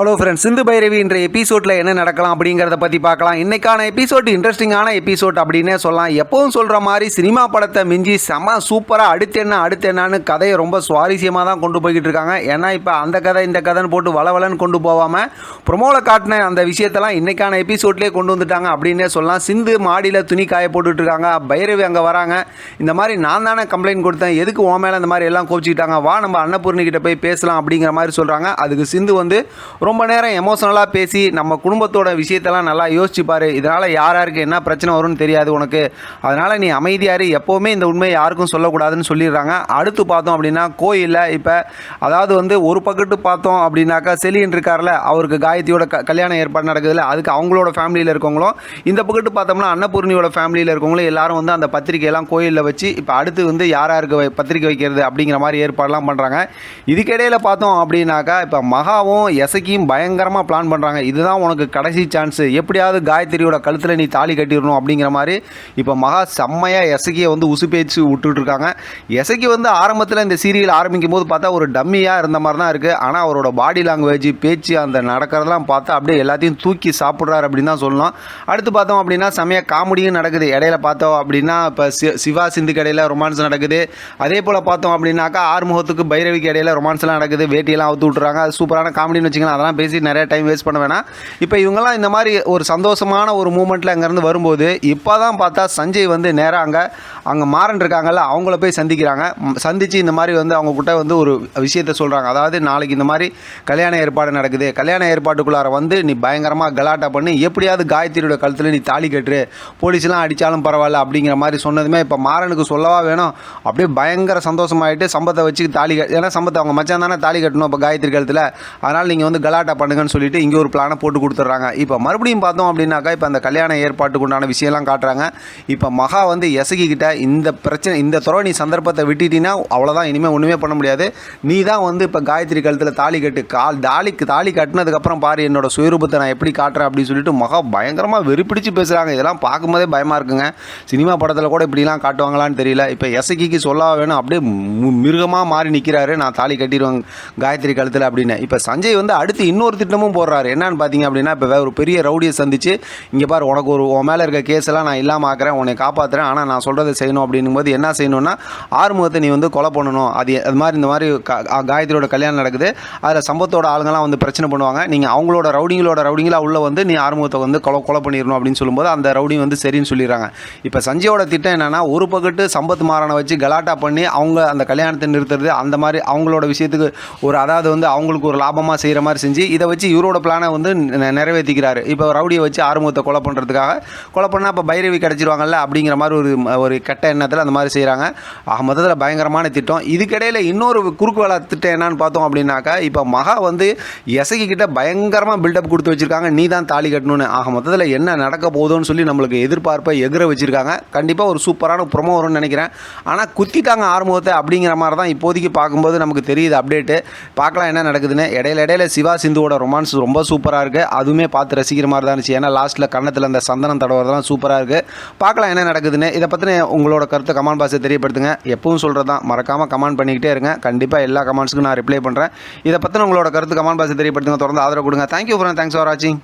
Hello friends Sindhu Bhairavi இன்ற எபிசோடில் என்ன நடக்கலாம் அப்படிங்கிறத பற்றி பார்க்கலாம். இன்னைக்கான எபிசோட் இன்ட்ரெஸ்டிங்கான எபிசோட் அப்படின்னே சொல்லலாம். எப்பவும் சொல்கிற மாதிரி சினிமா படத்தை மிஞ்சி செம சூப்பராக அடுத்து என்ன அடுத்து என்னன்னு கதையை ரொம்ப சுவாரஸ்யமாக தான் கொண்டு போய்கிட்டு இருக்காங்க. ஏன்னா இப்போ அந்த கதை இந்த கதைன்னு போட்டு வளவலன்னு கொண்டு போகாமல் ப்ரொமோவில் காட்டின அந்த விஷயத்தெல்லாம் இன்னைக்கான எபிசோட்லேயே கொண்டு வந்துட்டாங்க அப்படின்னே சொல்லலாம். சிந்து மாடியில் துணி காய போட்டுட்டு இருக்காங்க. பைரவி அங்கே வராங்க. இந்த மாதிரி நான் தானே கம்ப்ளைண்ட் கொடுத்தேன். எதுக்கு உன் மேலே இந்த மாதிரி எல்லாம் கோச்சிக்கிட்டாங்க வா நம்ம அன்னபூர்ணி கிட்ட போய் பேசலாம் அப்படிங்கிற மாதிரி சொல்கிறாங்க அதுக்கு சிந்து வந்து ரொம்ப நேரம் எமோஷனலாக பேசி நம்ம குடும்பத்தோட விஷயத்தெல்லாம் நல்லா யோசிச்சு பாரு. இதனால் யார் யாருக்கு என்ன பிரச்சனை வரும்னு தெரியாது உனக்கு. அதனால் நீ அமைதியாரு. எப்போவுமே இந்த உண்மையை யாருக்கும் சொல்லக்கூடாதுன்னு சொல்லிடுறாங்க. அடுத்து பார்த்தோம் அப்படின்னா கோயிலில் இப்போ அதாவது வந்து ஒரு பக்கத்து பார்த்தோம் அப்படின்னாக்கா செலின் இருக்கார்ல அவருக்கு காயத்ரியோட க கல்யாணம் ஏற்பாடு நடக்குதுல்ல அதுக்கு அவங்களோட ஃபேமிலியில் இருக்கவங்களும் இந்த பக்கத்து பார்த்தோம்னா அன்னபூர்ணியோட ஃபேமிலியில் இருக்கவங்களும் எல்லாரும் வந்து அந்த பத்திரிக்கையெல்லாம் கோயிலில் வச்சு இப்போ அடுத்து வந்து யார் யாருக்கு வை- பத்திரிக்கை வைக்கிறது அப்படிங்கிற மாதிரி ஏற்பாடெலாம் பண்ணுறாங்க இதுக்கிடையில் பார்த்தோம் அப்படின்னாக்கா இப்போ மகாவும் எசக்கியும் பயங்கரமாக பிளான் பண்ணுறாங்க இதுதான் உனக்கு கடைசி சான்ஸ் எப்படியாவது காயத்ரியோட கழுத்தில் நீ தாலி கட்டிடணும் அப்படிங்கிற மாதிரி இப்போ மகா செம்மையாக எசகியை வந்து உசுப்பேச்சு விட்டுட்ருக்காங்க எசகி வந்து ஆரம்பத்தில் இந்த சீரியல் ஆரம்பிக்கும் போது பார்த்தா ஒரு டம்மியாக இருந்த மாதிரி தான் இருக்குது ஆனால் அவரோட பாடி லாங்குவேஜ் பேச்சு அந்த நடக்கிறதெல்லாம் பார்த்தா அப்படியே எல்லாத்தையும் தூக்கி சாப்பிட்றாரு அப்படின்னு தான் சொல்லலாம் அடுத்து பார்த்தோம் அப்படின்னா செம்மையாக காமெடியும் நடக்குது. இடையில பார்த்தோம் அப்படின்னா இப்போ சி சிவா சிந்துக்கு இடையில ரொமான்ஸ் நடக்குது. அதே போல் பார்த்தோம் அப்படின்னாக்கா ஆறுமுகத்துக்கு பைரவிக்கு இடையில ரொமான்ஸ்லாம் நடக்குது. வேட்டியெல்லாம் அவுத்து விட்டுறாங்க. அது சூப்பரான காமெடின்னு வச்சுக்கலாம் அதெல்லாம் பேசி நிறைய டைம் வேஸ்ட் பண்ண வேணாம். இப்போ இவங்கெல்லாம் இந்த மாதிரி ஒரு சந்தோஷமான ஒரு மூமெண்ட்டில் அங்கேருந்து வரும்போது இப்போ தான் பார்த்தா சஞ்சய் வந்து நேராக அங்கே அங்கே மாறன் இருக்காங்கல்ல அவங்கள போய் சந்திக்கிறாங்க. சந்தித்து இந்த மாதிரி வந்து அவங்க கிட்ட வந்து ஒரு விஷயத்த சொல்கிறாங்க அதாவது நாளைக்கு இந்த மாதிரி கல்யாண ஏற்பாடு நடக்குது. கல்யாண ஏற்பாட்டுக்குள்ளார வந்து நீ பயங்கரமாக கலாட்டா பண்ணி எப்படியாவது காயத்ரியோட கழுத்தில் நீ தாலி கட்டுரு. போலீஸ்லாம் அடித்தாலும் பரவாயில்ல அப்படிங்கிற மாதிரி சொன்னதுமே இப்போ மாறனுக்கு சொல்லவா வேணும்? அப்படியே பயங்கர சந்தோஷமாயிட்டு சம்பத்தை வச்சு தாலி ஏன்னா சம்பத்தை அவங்க மச்சான் தானே தாலி கட்டணும் இப்போ காயத்ரி கழுத்தில். அதனால் நீங்கள் வந்து கலாட்டா பண்ணுங்கன்னு சொல்லிட்டு இங்கே ஒரு பிளானை போட்டு கொடுத்துட்றாங்க. இப்போ மறுபடியும் பார்த்தோம் அப்படின்னாக்கா இப்போ அந்த கல்யாண ஏற்பாட்டுக்கு உண்டான விஷயம்லாம் காட்டுறாங்க. இப்போ மகா வந்து எசகிக்கிட்ட இந்த பிரச்சனை இந்த துறை நீ சந்தர்ப்பத்தை விட்டுட்டீங்கன்னா அவ்வளோதான் இனிமேல் ஒன்றுமே பண்ண முடியாது. நீ தான் வந்து இப்போ காயத்ரி கழுத்தில் தாலி கட்டு கால் தாலிக்கு தாலி கட்டினதுக்கப்புறம் பாரு என்னோட சுயரூபத்தை நான் எப்படி காட்டுறேன் அப்படின்னு சொல்லிட்டு மகா பயங்கரமாக வெறுப்பிடிச்சு பேசுகிறாங்க இதெல்லாம் பார்க்கும்போதே பயமாக இருக்குங்க. சினிமா படத்தில் கூட இப்படிலாம் காட்டுவாங்களான்னு தெரியல. இப்போ எசகிக்கு சொல்ல வேணும் அப்படியே மு- மிருகமாக மாறி நிற்கிறாரு நான் தாலி கட்டிடுவேன் காயத்ரி கழுத்தில் அப்படின்னு. இப்போ சஞ்சய் வந்து அடுத்து இன்னொரு திட்டமும் போடுறாரு. என்னன்னு பார்த்தீங்க அப்படின்னா இப்போ ஒரு பெரிய ரவுடியை சந்திச்சு இங்கே பாரு உனக்கு ஒரு உன் மேலே இருக்க கேஸ் எல்லாம் நான் இல்லாமல் ஆக்குறேன் உன்னை காப்பாற்றுறேன் ஆனால் நான் சொல்கிறத செய்யணும். அப்படின்னும் போது என்ன செய்யணும்னா ஆறுமுகத்தை நீ வந்து கொலை பண்ணணும். அது அது மாதிரி இந்த மாதிரி காயத்ரியோட கல்யாணம் நடக்குது. அதில் சம்பத்தோட ஆளுங்கலாம் வந்து பிரச்சனை பண்ணுவாங்க. நீங்கள் அவங்களோட ரவுடிங்களோட ரவுடிங்களா உள்ள வந்து நீ ஆறுமுகத்தை வந்து கொலை கொலை பண்ணிடணும் அப்படின்னு சொல்லும்போது அந்த ரவுடி வந்து சரின்னு சொல்லிடுறாங்க. இப்போ சஞ்சயோட திட்டம் என்னென்னா ஒரு பக்கத்து சம்பத் மாறனை வச்சு கலாட்டா பண்ணி அவங்க அந்த கல்யாணத்தை நிறுத்துறது அந்த மாதிரி அவங்களோட விஷயத்துக்கு ஒரு அதாவது வந்து அவங்களுக்கு ஒரு லாபமாக செய்கிற மாதிரி செஞ்சு இதை வச்சு இவரோட பிளானை வந்து நெ- நிறைவேற்றிக்கிறாரு இப்போ ரவுடியை வச்சு ஆறுமுகத்தை கொலை பண்ணுறதுக்காக கொலை பண்ணால் அப்போ பைரவி கிடச்சிருவாங்கல்ல அப்படிங்கிற மாதிரி ஒரு ஒரு கெட்ட எண்ணத்தில் அந்த மாதிரி செய்கிறாங்க ஆக மொத்தத்தில் பயங்கரமான திட்டம். இதுக்கிடையில் இன்னொரு குறுக்கு வேலை திட்டம் என்னன்னு பார்த்தோம் அப்படின்னாக்கா இப்போ மகா வந்து எசகி கிட்ட பயங்கரமாக பில்டப் கொடுத்து வச்சுருக்காங்க. நீ தான் தாலி கட்டணும்னு. ஆக மொத்தத்தில் என்ன நடக்க போகுதோன்னு சொல்லி நம்மளுக்கு எதிர்பார்ப்பை எகிர வச்சுருக்காங்க. கண்டிப்பாக ஒரு சூப்பரான ப்ரொமோ வரும்னு நினைக்கிறேன். ஆனால் குத்திட்டாங்க ஆறுமுகத்தை அப்படிங்கிற மாதிரி தான் இப்போதைக்கு பார்க்கும்போது நமக்கு தெரியுது அப்டேட்டு பார்க்கலாம் என்ன நடக்குதுன்னு. இடையில இடையில சிவா சிந்துவோட ரொமான்ஸ் ரொம்ப சூப்பராக இருக்குது அதுவுமே பார்த்து ரசிக்கிற மாதிரி தான் இருந்துச்சு. ஏன்னா லாஸ்ட்டில் கன்னத்தில் அந்த சந்தனம் தடவுறதெல்லாம் சூப்பராக இருக்குது பார்க்கலாம் என்ன நடக்குதுன்னு. இதை பற்றின உங்களோட கருத்தை கமெண்ட் பாக்ஸை தெரியப்படுத்துங்க. எப்பவும் சொல்கிறது தான். மறக்காமல் கமெண்ட் பண்ணிக்கிட்டே இருங்க. கண்டிப்பாக எல்லா கமெண்ட்ஸுக்கும் நான் ரிப்ளை பண்ணுறேன் இதை பற்றின உங்களோட கருத்து கமெண்ட் பாக்ஸை தெரியப்படுத்துங்க. தொடர்ந்து ஆதரவு கொடுங்க. தேங்க்யூ ஃப்ரெண்ட் தேங்க்ஸ் ஃபார் வாட்சிங்